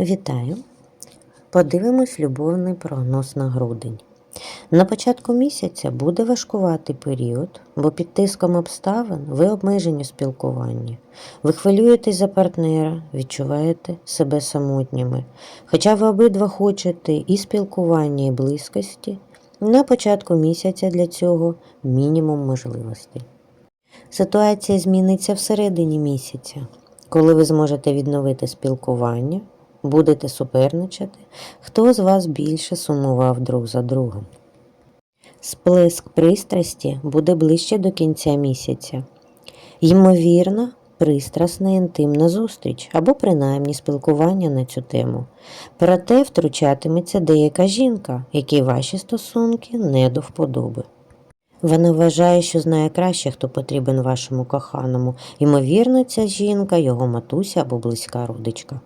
Вітаю! Подивимось любовний прогноз на грудень. На початку місяця буде важкуватий період, бо під тиском обставин ви обмежені в спілкуванні. Ви хвилюєтесь за партнера, відчуваєте себе самотніми. Хоча ви обидва хочете і спілкування, і близькості, на початку місяця для цього мінімум можливостей. Ситуація зміниться всередині місяця, коли ви зможете відновити спілкування, будете суперничати, хто з вас більше сумував друг за другом. Сплеск пристрасті буде ближче до кінця місяця. Ймовірно, пристрасна інтимна зустріч або принаймні спілкування на цю тему. Проте втручатиметься деяка жінка, якій ваші стосунки не до вподоби. Вона вважає, що знає краще, хто потрібен вашому коханому. Ймовірно, ця жінка його матуся або близька родичка.